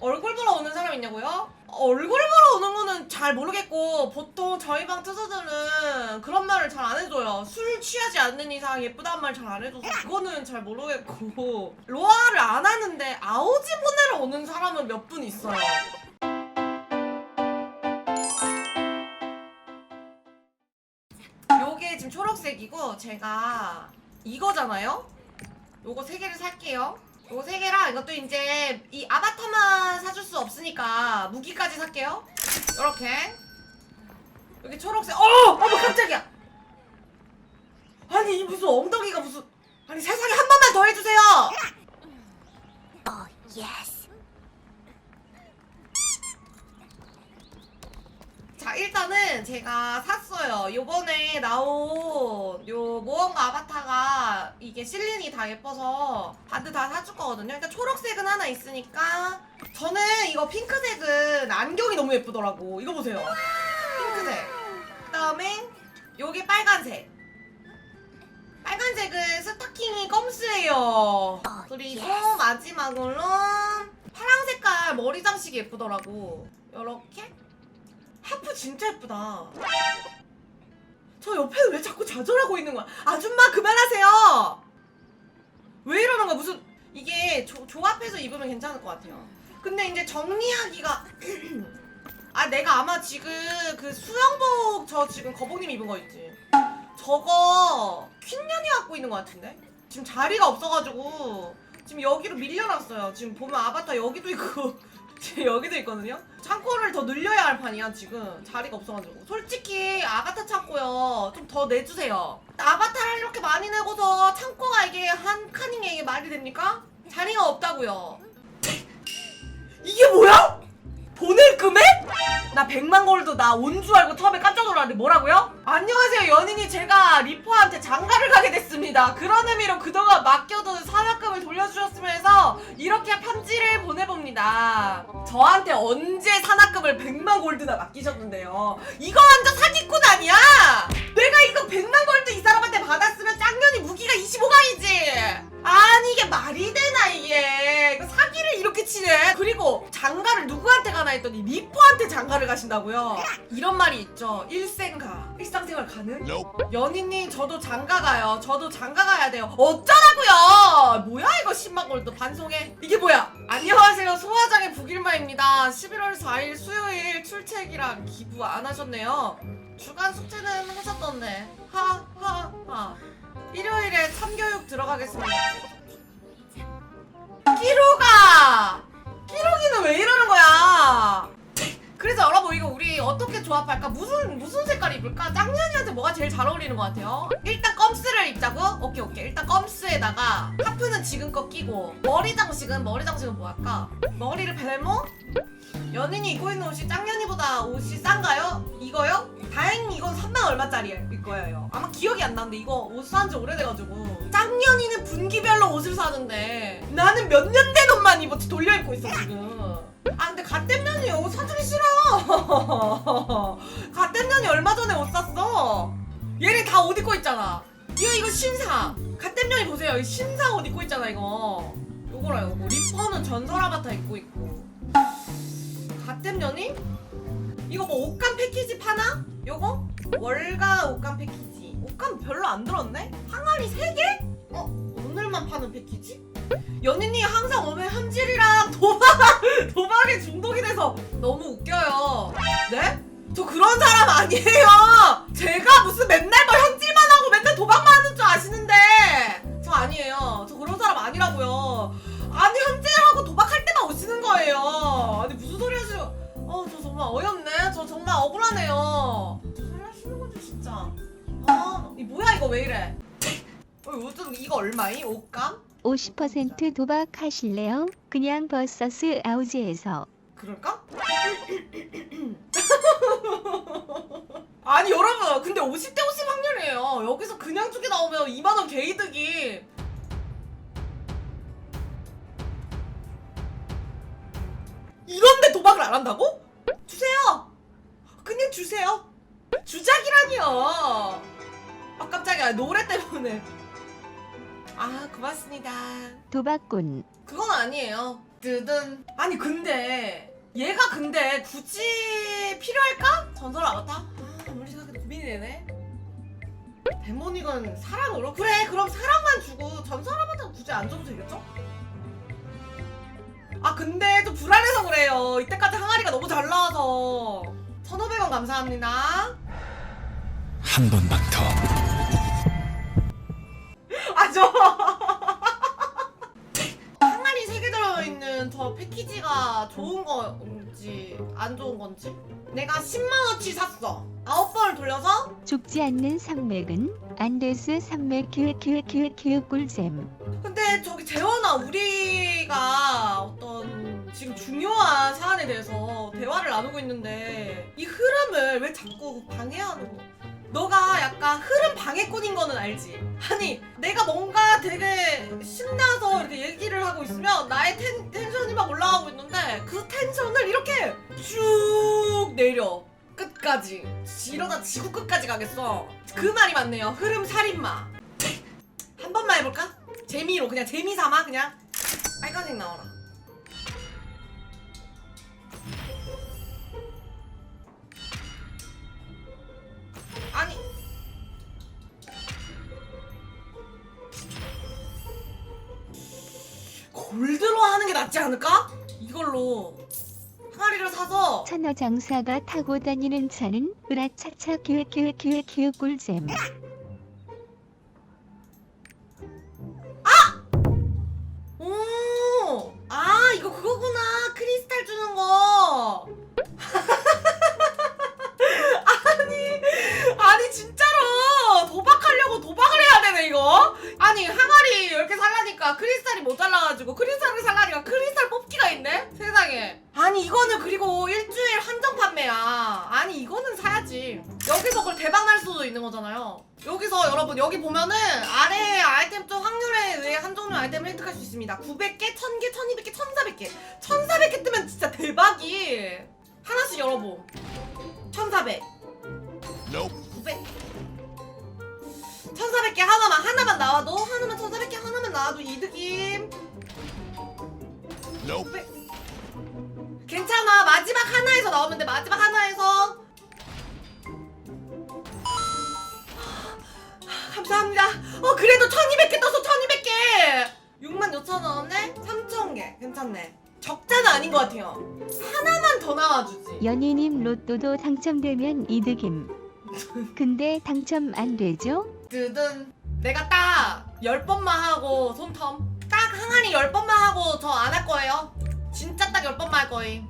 얼굴 보러 오는 사람 있냐고요? 얼굴 보러 오는 거는 잘 모르겠고 보통 저희 방 투수들은 그런 말을 잘 안 해줘요. 술 취하지 않는 이상 예쁘다는 말 잘 안 해줘서 그거는 잘 모르겠고 로아를 안 하는데 아오지 보내러 오는 사람은 몇 분 있어요. 요게 지금 초록색이고 제가 이거잖아요? 요거 세 개를 살게요. 요거 세 개랑 이것도 이제 이 아바타만 사줄 수 없으니까 무기까지 살게요. 요렇게. 여기 초록색. 어! 어머 깜짝이야. 아니 이 무슨 엉덩이가 무슨 아니 세상에 한 번만 더 해주세요. Oh, yes. 자 일단은 제가 샀어요. 요번에 나온 요 모험가 아바타가 이게 실린이 다 예뻐서 바드 다 사줄 거거든요. 일단 초록색은 하나 있으니까 저는 이거 핑크색은 안경이 너무 예쁘더라고. 이거 보세요. 핑크색. 그 다음에 요게 빨간색. 빨간색은 스타킹이 껌스예요. 그리고 yes. 마지막으로 파랑 색깔 머리 장식이 예쁘더라고. 요렇게 하프 진짜 예쁘다. 저 옆에는 왜 자꾸 좌절하고 있는 거야? 아줌마 그만하세요. 왜 이러는 거야? 무슨 이게 조, 조합해서 입으면 괜찮을 것 같아요. 근데 이제 정리하기가 아 내가 아마 지금 그 수영복 저 지금 거북님 입은 거 있지? 저거 퀸년이 갖고 있는 것 같은데? 지금 자리가 없어가지고 지금 여기로 밀려났어요. 지금 보면 아바타 여기도 있고 여기도 있거든요. 창고를 더 늘려야 할 판이야 지금 자리가 없어가지고. 솔직히 아바타 창고요 좀 더 내주세요. 아바타를 이렇게 많이 내고서 창고가 이게 한 칸인 게 이게 말이 됩니까? 자리가 없다고요. 이게 뭐야? 보낼 금액? 나 100만 골드 나온 줄 알고 처음에 깜짝 놀랐는데 뭐라고요? 안녕하세요 연인이 제가 리퍼한테 장가를 가게 됐습니다 그런 의미로 그동안 맡겨둔 산학금을 돌려주셨으면서 이렇게 편지를 보내봅니다 저한테 언제 산학금을 100만 골드나 맡기셨는데요 이거 완전 사기꾼 아니야? 내가 이거 100만 골드 이 사람한테 받았으면 짱년이 무기가 25강이지 아니 이게 말이 되나 이게 사기를 이렇게 치네. 그리고 장가를 누구한테 가나 했더니 리퍼한테 장가를 가신다고요. 이런 말이 있죠. 일생가. 일상생활 가능? 연인님 저도 장가 가요. 저도 장가 가야 돼요. 어쩌라고요? 뭐야 이거 10만 골드 반송해? 이게 뭐야? 안녕하세요. 소화장의 북일마입니다. 11월 4일 수요일 출첵이랑 기부 안 하셨네요. 주간 숙제는 하셨던데. 하하하. 일요일에 참교육 들어가겠습니다. 끼로가! 끼로기는 왜 이러는 거야? 그래서 여러분 이거 우리 어떻게 조합할까? 무슨 무슨 색깔 입을까? 짱년이한테 뭐가 제일 잘 어울리는 것 같아요? 일단 껌스를 입자고? 오케이 오케이 일단 껌스에다가 하프는 지금껏 끼고 머리 장식은 머리 장식은 뭐 할까? 머리를 베모? 연인이 입고 있는 옷이 짱년이보다 옷이 싼가요? 이거요? 다행히 이건 3만 얼마짜리일 거예요. 아마 기억이 안 나는데 이거 옷 산 지 오래돼가지고 짱년이는 분기별로 옷을 사는데 나는 몇 년 된 옷만 입어 돌려 입고 있어 지금. 아 근데 갓댐년이 옷 사주기 싫어. 갓댐년이 얼마 전에 옷 샀어. 얘네 다 옷 입고 있잖아. 이거 이거 신사. 갓댐년이 보세요. 이 신사 옷 입고 있잖아 이거. 요거라 요거. 리퍼는 전설 아바타 입고 있고. 갓댐년이? 이거 뭐 옷감 패키지 파나? 요거? 월가 옷감 패키지 옷감 별로 안 들었네? 항아리 3개? 어? 오늘만 파는 패키지? 연인이 항상 오면 현질이랑 도박, 도박에 중독이 돼서 너무 웃겨요 네? 저 그런 사람 아니에요 제가 무슨 맨날 뭐 현질만 하고 맨날 도박만 하는 줄 아시는데 저 아니에요 저 그런 사람 아니라고요 아니 현질하고 도박할 때만 오시는 거예요 아니 무슨 소리 하시는 어, 저 정말 어이없네. 억울하네요. 저 살려주는 거지, 진짜. 아, 이 뭐야, 이거 왜 이래? 어, 요즘 이거 얼마이? 옷감? 50% 도박하실래요? 그냥 버서스 아우지에서 그럴까? 아니, 여러분. 근데 50대 50 확률이에요. 여기서 그냥 주게 나오면 2만원 개이득이. 이런데 도박을 안 한다고? 주세요. 주작이라니요. 아 깜짝이야 노래 때문에. 아 고맙습니다. 도박꾼 그건 아니에요. 뜨든 아니 근데 얘가 근데 굳이 필요할까? 전설 아바타? 아 아무리 생각해도 고민이 되네 데모닉은 사랑으로? 그래 그럼 사랑만 주고 전설 아바타 굳이 안 줘도 되겠죠? 아 근데 좀 불안해서 그래요 이때까지 항아리가 너무 잘 나와서 1500원 감사합니다 한 번만 더. 아, 저. 항아리 3개 들어있는 저 패키지가 좋은 건지, 안 좋은 건지. 내가 10만원치 샀어. 9번을 돌려서? 죽지 않는 산맥은 안데스 산맥 큐큐큐큐 꿀잼. 근데 저기 재원아, 우리가 어떤 지금 중요한 사안에 대해서 대화를 나누고 있는데, 이 흐름을 왜 자꾸 방해하는 거? 너가 약간 흐름 방해꾼인 거는 알지? 아니 내가 뭔가 되게 신나서 이렇게 얘기를 하고 있으면 나의 텐, 텐션이 막 올라가고 있는데 그 텐션을 이렇게 쭉 내려. 끝까지. 이러다 지구 끝까지 가겠어. 그 말이 맞네요. 흐름 살인마. 한 번만 해볼까? 재미로 그냥 재미 삼아 그냥? 빨간색 나와라 골드로 하는 게 낫지 않을까? 이걸로 항아리를 사서 천하 장사가 타고 다니는 차는 으라차차 큐큐큐큐 꿀잼. 아니, 이거는 사야지. 여기서 그걸 대박 날 수도 있는 거잖아요. 여기서 여러분 여기 보면은 아래 아이템 쪽 확률에 의해 한 종류 아이템을 획득할 수 있습니다. 900개, 1000개, 1200개, 1400개. 1400개 뜨면 진짜 대박이. 하나씩 열어보. 1400, 900. 1400개 하나만 하나만 나와도 하나만 1400개 하나만 나와도 이득임. 900. 괜찮아. 마지막 하나에서 나오면 돼. 마지막 하나에서 감사합니다. 어 그래도 1200개 떴어 1200개. 6만 6천 원에 3천 개 괜찮네. 적자는 아닌 것 같아요. 하나만 더 나와주지. 연예님 로또도 당첨되면 이득임. 근데 당첨 안 되죠? 뜨든 내가 딱 10번만 하고 손텀 딱 항아리 10번만 하고 저 안 할 거예요. 진짜 딱 10번만 할 거임.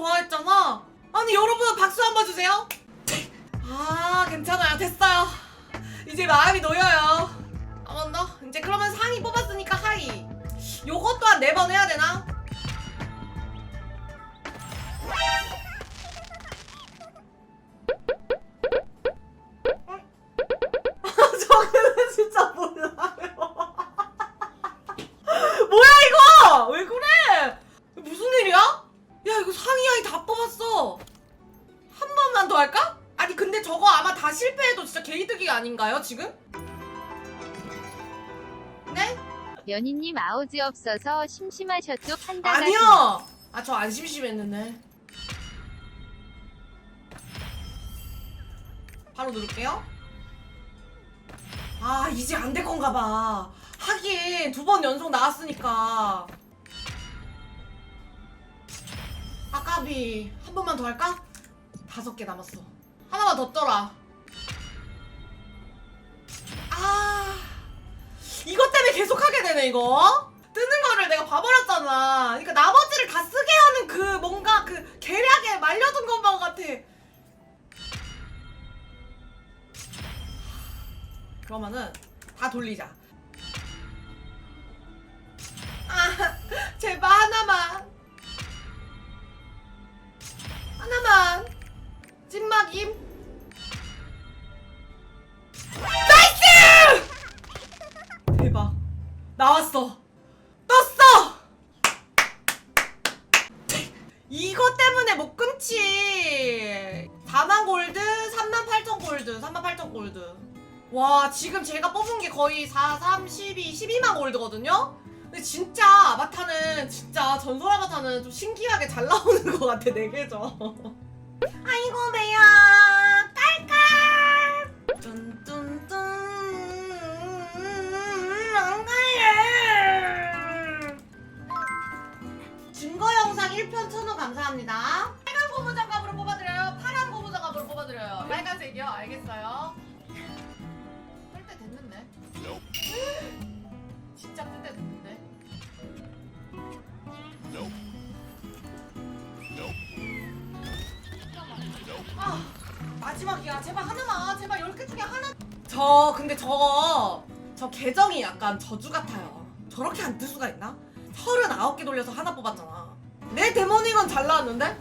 좋아했잖아. 아니 여러분 박수 한 번 주세요. 아 괜찮아요. 됐어요. 이제 마음이 놓여요. 한번 더? 이제 그러면 상위 뽑았으니까 하이. 요것 또한 네 번 해야 되나? 할까? 아니 근데 저거 아마 다 실패해도 진짜 개이득이 아닌가요 지금? 네? 연희님 아우지 없어서 심심하셨죠 판다가 아니요. 아 저 안 심심했는데. 바로 누를게요. 아 이제 안 될 건가 봐. 하긴 두 번 연속 나왔으니까. 아까비 한 번만 더 할까? 다섯 개 남았어. 하나만 더 떠라. 아 이것 때문에 계속 하게 되네 이거. 뜨는 거를 내가 봐버렸잖아. 그러니까 나머지를 다 쓰게 하는 그 뭔가 그 계략에 말려둔 것만 같아. 그러면은 다 돌리자. 나왔어. 떴어! 이거 때문에 못 끊지 4만 골드 3만 8천 골드 3만 8천 골드 와 지금 제가 뽑은 게 거의 4, 3, 12, 12만 골드거든요? 근데 진짜 아바타는 진짜 전설 아바타는 좀 신기하게 잘 나오는 것 같아 내 계정 아이고 배야 감사합니다. 빨간 고무장갑으로 뽑아드려요. 파란 고무장갑으로 뽑아드려요. 빨간색이요? 알겠어요. 끌때 됐는데? 진짜 끌때 됐는데? 아 마지막이야. 제발 하나만. 제발 10개 중에 하나. 저 근데 저거 저 계정이 약간 저주 같아요. 저렇게 안 뜰 수가 있나? 39개 돌려서 하나 뽑았잖아 내 데모닉은 잘 나왔는데?